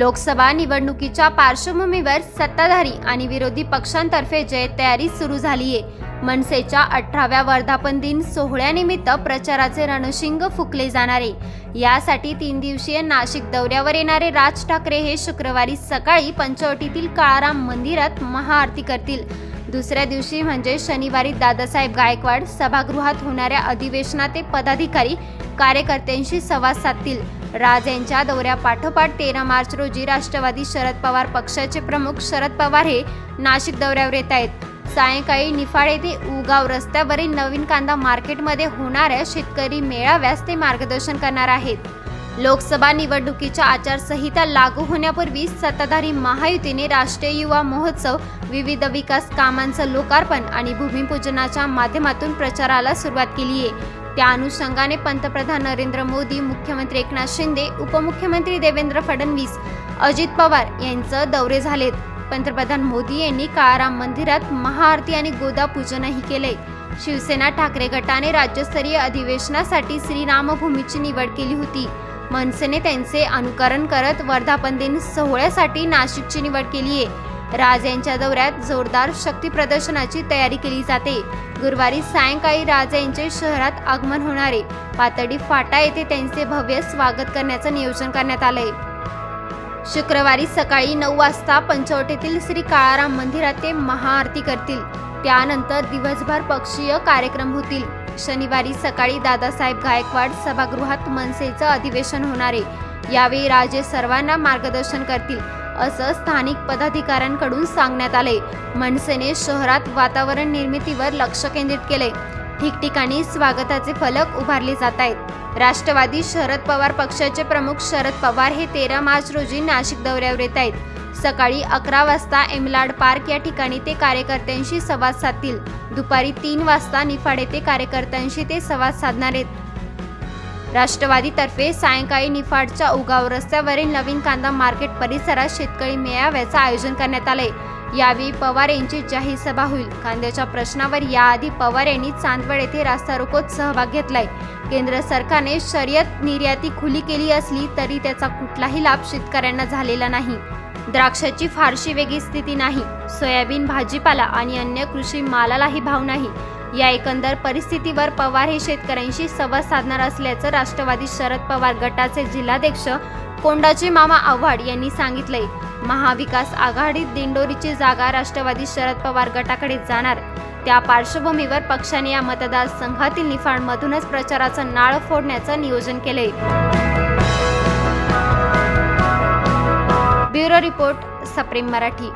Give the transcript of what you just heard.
लोकसभा निवडणुकीच्या पार्श्वभूमीवर सत्ताधारी आणि विरोधी पक्षांतर्फे जय तयारी सुरू झाली आहे मनसेच्या अठराव्या वर्धापन दिन सोहळ्यानिमित्त प्रचाराचे रणशिंग फुकले जाणार. आहे यासाठी तीन दिवसीय नाशिक दौऱ्यावर येणारे राज ठाकरे हे शुक्रवारी सकाळी पंचवटीतील काळाराम मंदिरात महाआरती करतील. दुसऱ्या दिवशी म्हणजे शनिवारी दादासाहेब गायकवाड सभागृहात होणाऱ्या अधिवेशनात ते पदाधिकारी कार्यकर्त्यांशी संवाद साधतील. राज यांच्या दौऱ्यापाठोपाठ तेरा मार्च रोजी राष्ट्रवादी शरद पवार पक्षाचे प्रमुख शरद पवार हे नाशिक दौऱ्यावर येत आहेत. सायंकाळी निफाड येथे उगाव रस्त्यावरील नवीन कांदा मार्केटमध्ये होणाऱ्या शेतकरी मेळाव्यास ते मार्गदर्शन करणार आहेत. लोकसभा निवडणुकीच्या आचारसंहिता लागू होण्यापूर्वी सत्ताधारी महायुतीने राष्ट्रीय युवा महोत्सव विविध विकास कामांचं लोकार्पण आणि भूमिपूजनाच्या माध्यमातून प्रचाराला सुरुवात केली आहे. त्या अनुषंगाने पंतप्रधान नरेंद्र मोदी मुख्यमंत्री एकनाथ शिंदे उपमुख्यमंत्री देवेंद्र फडणवीस अजित पवार यांचं दौरे झालेत. पंतप्रधान मोदी यांनी काळाराम मंदिरात महाआरती आणि गोदा पूजनही केले शिवसेना ठाकरे गटाने राज्यस्तरीय अधिवेशनासाठी श्रीरामभूमीची निवड केली होती. मनसेने त्यांचे अनुकरण करत वर्धापन दिन सोहळ्यासाठी नाशिकची निवड केली आहे. राज यांच्या दौऱ्यात जोरदार शक्ती प्रदर्शनाची तयारी केली जाते. गुरुवारी सायंकाळी राज यांचे शहरात आगमन होणारे पातळी फाटा येथे त्यांचे भव्य स्वागत करण्याचं नियोजन करण्यात आलंय. शुक्रवारी सकाळी नऊ वाजता पंचवटीतील श्री काळाराम मंदिरात ते महाआरती करतील. त्यानंतर दिवसभर पक्षीय कार्यक्रम होतील. शनिवारी सकाळी दादासाहेब गायकवाड सभागृहात मनसेचं अधिवेशन होणार आहे. यावेळी राजे सर्वांना मार्गदर्शन करतील असं स्थानिक पदाधिकाऱ्यांकडून सांगण्यात आले मनसेने शहरात वातावरण निर्मितीवर लक्ष केंद्रित केले ठिकठिकाणी स्वागताचे फलक उभारले जात आहेत. राष्ट्रवादी शरद पवार पक्षाचे प्रमुख शरद पवार हे तेरा मार्च रोजी नाशिक दौऱ्यावर येत आहेत. सकाळी अकरा वाजता एमलाड पार्क या ठिकाणी ते कार्यकर्त्यांशी संवाद साधतील. दुपारी तीन वाजता निफाड येथे कार्यकर्त्यांशी ते संवाद साधणार आहेत. राष्ट्रवादीतर्फे सायंकाळी निफाडच्या उगाव रस्त्यावरील नवीन कांदा मार्केट परिसरात शेतकरी मेळाव्याचं आयोजन करण्यात आले यावेळी पवार यांची जाहीर सभा होईल. कांद्याच्या प्रश्नावर याआधी पवार यांनी चांदवड येथे रास्ता रोकोत सहभाग घेतलाय. केंद्र सरकारने शर्यत निर्याती खुली केली असली तरी त्याचा कुठलाही लाभ शेतकऱ्यांना झालेला नाही. द्राक्षाची फारशी वेगळी स्थिती नाही. सोयाबीन भाजीपाला आणि अन्य कृषी मालालाही भाव नाही. या एकंदर परिस्थितीवर पवार हे शेतकऱ्यांशी संवाद साधणार असल्याचं राष्ट्रवादी शरद पवार गटाचे जिल्हाध्यक्ष कोंडाचे मामा आव्हाड यांनी सांगितलंय. महाविकास आघाडीत दिंडोरीची जागा राष्ट्रवादी शरद पवार गटाकडे जाणार. त्या पार्श्वभूमीवर पक्षाने या मतदारसंघातील निफाडमधूनच प्रचाराचं नाळ फोडण्याचं नियोजन केलंय. ब्युरो रिपोर्ट सप्रेम मराठी.